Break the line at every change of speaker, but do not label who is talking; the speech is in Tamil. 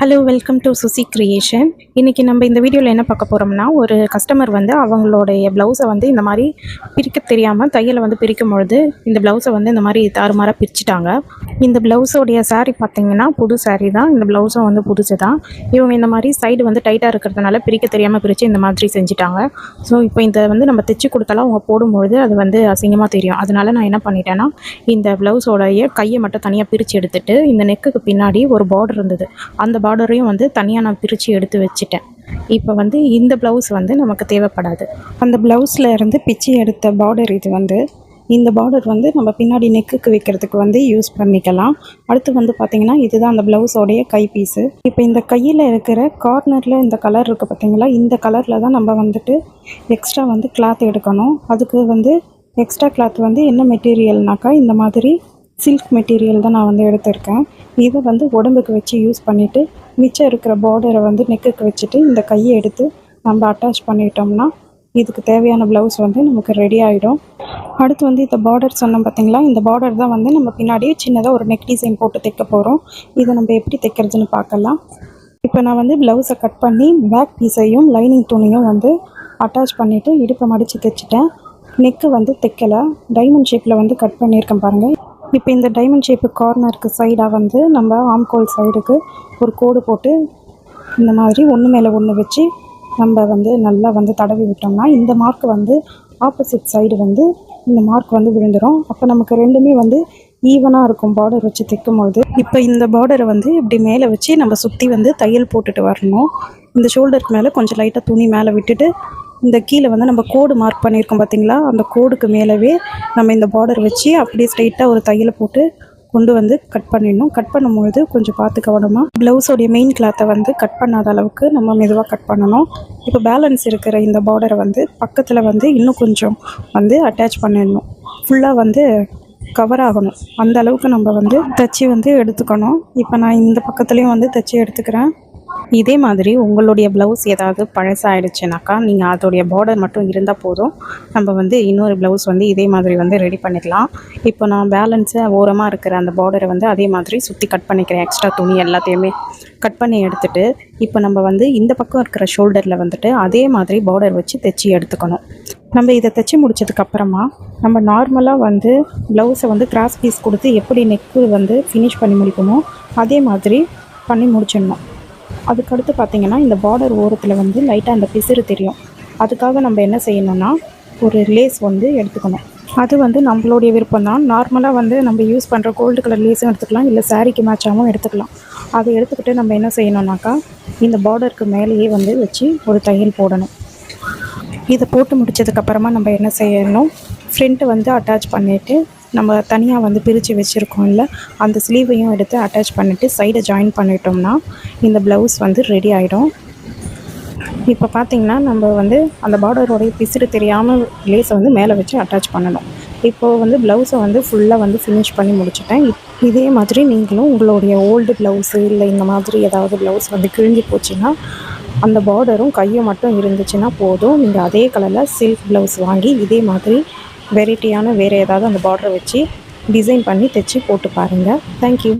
Hello welcome to Suchi creation இன்றைக்கி நம்ம இந்த வீடியோவில் என்ன பார்க்க போகிறோம்னா ஒரு கஸ்டமர் வந்து அவங்களுடைய ப்ளவுஸை வந்து இந்த மாதிரி பிரிக்க தெரியாமல் தையலை வந்து பிரிக்கும் பொழுது இந்த ப்ளவுஸை வந்து இந்த மாதிரி தாறுமாறாக பிரிச்சுட்டாங்க. இந்த ப்ளவுஸோடைய சாரீ பார்த்திங்கன்னா புது சாரீ தான். இந்த ப்ளவுஸும் வந்து புதுசு தான் இவங்க இந்த மாதிரி சைடு வந்து டைட்டாக இருக்கிறதுனால பிரிக்க தெரியாமல் பிரித்து இந்த மாதிரி செஞ்சுட்டாங்க. ஸோ இப்போ இந்த வந்து நம்ம தைச்சி கொடுத்தாலும் அவங்க போடும்பொழுது அது வந்து அசிங்கமாக தெரியும். அதனால் நான் என்ன பண்ணிட்டேன்னா இந்த ப்ளவுஸோடைய கையை மட்டும் தனியாக பிரித்து எடுத்துகிட்டு இந்த நெக்குக்கு பின்னாடி ஒரு பார்டர் இருந்தது. அந்த பார்டரையும் வந்து தனியாக நான் பிரித்து எடுத்து வச்சுட்டேன். இப்போ வந்து இந்த ப்ளவுஸ் வந்து நமக்கு தேவைப்படாது. அந்த ப்ளவுஸில் இருந்து பிச்சு எடுத்த பார்டர் இது வந்து இந்த பார்டர் வந்து நம்ம பின்னாடி நெக்குக்கு வைக்கிறதுக்கு வந்து யூஸ் பண்ணிக்கலாம். அடுத்து வந்து பார்த்திங்கன்னா இதுதான் அந்த ப்ளவுஸோடைய கைப்பீஸு இப்போ இந்த கையில் இருக்கிற கார்னரில் இந்த கலர் இருக்குது பார்த்திங்களா இந்த கலரில் தான் நம்ம வந்துட்டு எக்ஸ்ட்ரா வந்து கிளாத் எடுக்கணும். அதுக்கு வந்து எக்ஸ்ட்ரா கிளாத் வந்து என்ன மெட்டீரியல்னாக்கா இந்த மாதிரி சில்க் மெட்டீரியல் தான் நான் வந்து எடுத்திருக்கேன். இதை வந்து உடம்புக்கு வச்சு யூஸ் பண்ணிவிட்டு மிச்சம் இருக்கிற பார்டரை வந்து நெக்குக்கு வச்சுட்டு இந்த கையை எடுத்து நம்ம அட்டாச் பண்ணிட்டோம்னா இதுக்கு தேவையான ப்ளவுஸ் வந்து நமக்கு ரெடி ஆகிடும் அடுத்து வந்து இந்த பார்டர் சொன்னோம் பார்த்தீங்களா இந்த பார்டர் தான் வந்து நம்ம பின்னாடியே சின்னதாக ஒரு நெக் டிசைன் போட்டு தைக்க போகிறோம் இதை நம்ம எப்படி தைக்கிறதுன்னு பார்க்கலாம். இப்போ நான் வந்து ப்ளவுஸை கட் பண்ணி பேக் பீஸையும் லைனிங் துணியும் வந்து அட்டாச் பண்ணிவிட்டு இடுப்பை மடித்து தைச்சிட்டேன். நெக்கு வந்து தைக்கலை. டைமண்ட் ஷேப்பில் வந்து கட் பண்ணியிருக்கேன் பாருங்கள் இப்போ இந்த டைமண்ட் ஷேப்பு கார்னருக்கு சைடாக வந்து நம்ம ஆம்கோல் சைடுக்கு ஒரு கோடு போட்டு இந்த மாதிரி ஒன்று மேலே ஒன்று வச்சு நம்ம வந்து நல்லா வந்து தடவி விட்டோம்னா இந்த மார்க் வந்து ஆப்போசிட் சைடு வந்து இந்த மார்க் வந்து விழுந்துடும் அப்போ நமக்கு ரெண்டுமே வந்து ஈவனாக இருக்கும் பார்டர் வச்சு தைக்கும்பொழுது. இப்போ இந்த பார்டரை வந்து இப்படி மேலே வச்சு நம்ம சுற்றி வந்து தையல் போட்டுட்டு வரணும். இந்த ஷோல்டருக்கு மேலே கொஞ்சம் லைட்டாக துணி மேலே விட்டுட்டு இந்த கீழே வந்து நம்ம கோடு மார்க் பண்ணியிருக்கோம் பார்த்தீங்களா? அந்த கோடுக்கு மேலவே நம்ம இந்த பார்டர் வச்சு அப்படியே ஸ்ட்ரைட்டாக ஒரு தையலை போட்டு கொண்டு வந்து கட் பண்ணிடணும். கட் பண்ணும்பொழுது கொஞ்சம் பார்த்து கவனமாக ப்ளவுஸோடைய மெயின் கிளாத்தை வந்து கட் பண்ணாத அளவுக்கு நம்ம மெதுவாக கட் பண்ணணும். இப்போ பேலன்ஸ் இருக்கிற இந்த பார்டரை வந்து பக்கத்தில் வந்து இன்னும் கொஞ்சம் வந்து அட்டாச் பண்ணிடணும். ஃபுல்லாக வந்து கவர் ஆகணும். அந்த அளவுக்கு நம்ம வந்து தைச்சி வந்து எடுத்துக்கணும். இப்போ நான் இந்த பக்கத்துலேயும் வந்து தைச்சி எடுத்துக்கிறேன். இதே மாதிரி உங்களுடைய ப்ளவுஸ் ஏதாவது பழசாயிடுச்சுனாக்கா நீங்கள் அதோடைய பார்டர் மட்டும் இருந்தால் போதும். நம்ம வந்து இன்னொரு ப்ளவுஸ் வந்து இதே மாதிரி வந்து ரெடி பண்ணிக்கலாம் இப்போ நான் பேலன்ஸு ஓரமாக இருக்கிற அந்த பார்டரை வந்து அதே மாதிரி சுற்றி கட் பண்ணிக்கிறேன். எக்ஸ்ட்ரா துணி எல்லாத்தையுமே கட் பண்ணி எடுத்துட்டு இப்போ நம்ம வந்து இந்த பக்கம் இருக்கிற ஷோல்டரில் வந்துட்டு அதே மாதிரி பார்டர் வச்சு தைச்சி எடுத்துக்கணும். நம்ம இதை தைச்சி முடிச்சதுக்கப்புறமா நம்ம நார்மலாக வந்து ப்ளவுஸை வந்து கிராஸ் பீஸ் கொடுத்து எப்படி நெக்கு வந்து ஃபினிஷ் பண்ணி முடிக்கணும் அதே மாதிரி பண்ணி முடிச்சிடணும். அதுக்கடுத்து பார்த்திங்கன்னா இந்த பார்டர் ஓரத்தில் வந்து லைட்டாக அந்த பிசிறு தெரியும். அதுக்காக நம்ம என்ன செய்யணும்னா ஒரு லேஸ் வந்து எடுத்துக்கணும். அது வந்து நம்மளுடைய விருப்பம் தான். நார்மலாக வந்து நம்ம யூஸ் பண்ணுற கோல்டு கலர் லேஸும் எடுத்துக்கலாம் இல்லை சாரீக்கு மேட்சாகவும் எடுத்துக்கலாம். அதை எடுத்துக்கிட்டு நம்ம என்ன செய்யணும்னாக்கா இந்த பார்டருக்கு மேலேயே வந்து வச்சு ஒரு தையல் போடணும். இதை போட்டு முடிச்சதுக்கப்புறமா நம்ம என்ன செய்யணும் ஃப்ரெண்ட்டு வந்து அட்டாச் பண்ணிவிட்டு நம்ம தனியாக வந்து பிரித்து வச்சுருக்கோம்ல அந்த ஸ்லீவையும் எடுத்து அட்டாச் பண்ணிவிட்டு சைடை ஜாயின் பண்ணிட்டோம்னா இந்த ப்ளவுஸ் வந்து ரெடி ஆகிடும் இப்போ பார்த்திங்கன்னா நம்ம வந்து அந்த பார்டரோடைய பிசிறு தெரியாமல் லேஸை வந்து மேலே வச்சு அட்டாச் பண்ணணும். இப்போது வந்து ப்ளவுஸை வந்து ஃபுல்லாக வந்து ஃபினிஷ் பண்ணி முடிச்சிட்டேன். இதே மாதிரி நீங்களும் உங்களுடைய ஓல்டு ப்ளவுஸு இல்லை இந்த மாதிரி ஏதாவது ப்ளவுஸ் வந்து கிழிஞ்சு போச்சுன்னா அந்த பார்டரும் கையும் மட்டும் இருந்துச்சுன்னா போதும். நீங்கள் அதே கலரில் சில்க் ப்ளவுஸ் வாங்கி இதே மாதிரி வெரைட்டியான வேறு ஏதாவது அந்த பார்டரை வச்சு டிசைன் பண்ணி தைச்சி போட்டு பாருங்கள் தேங்க்யூ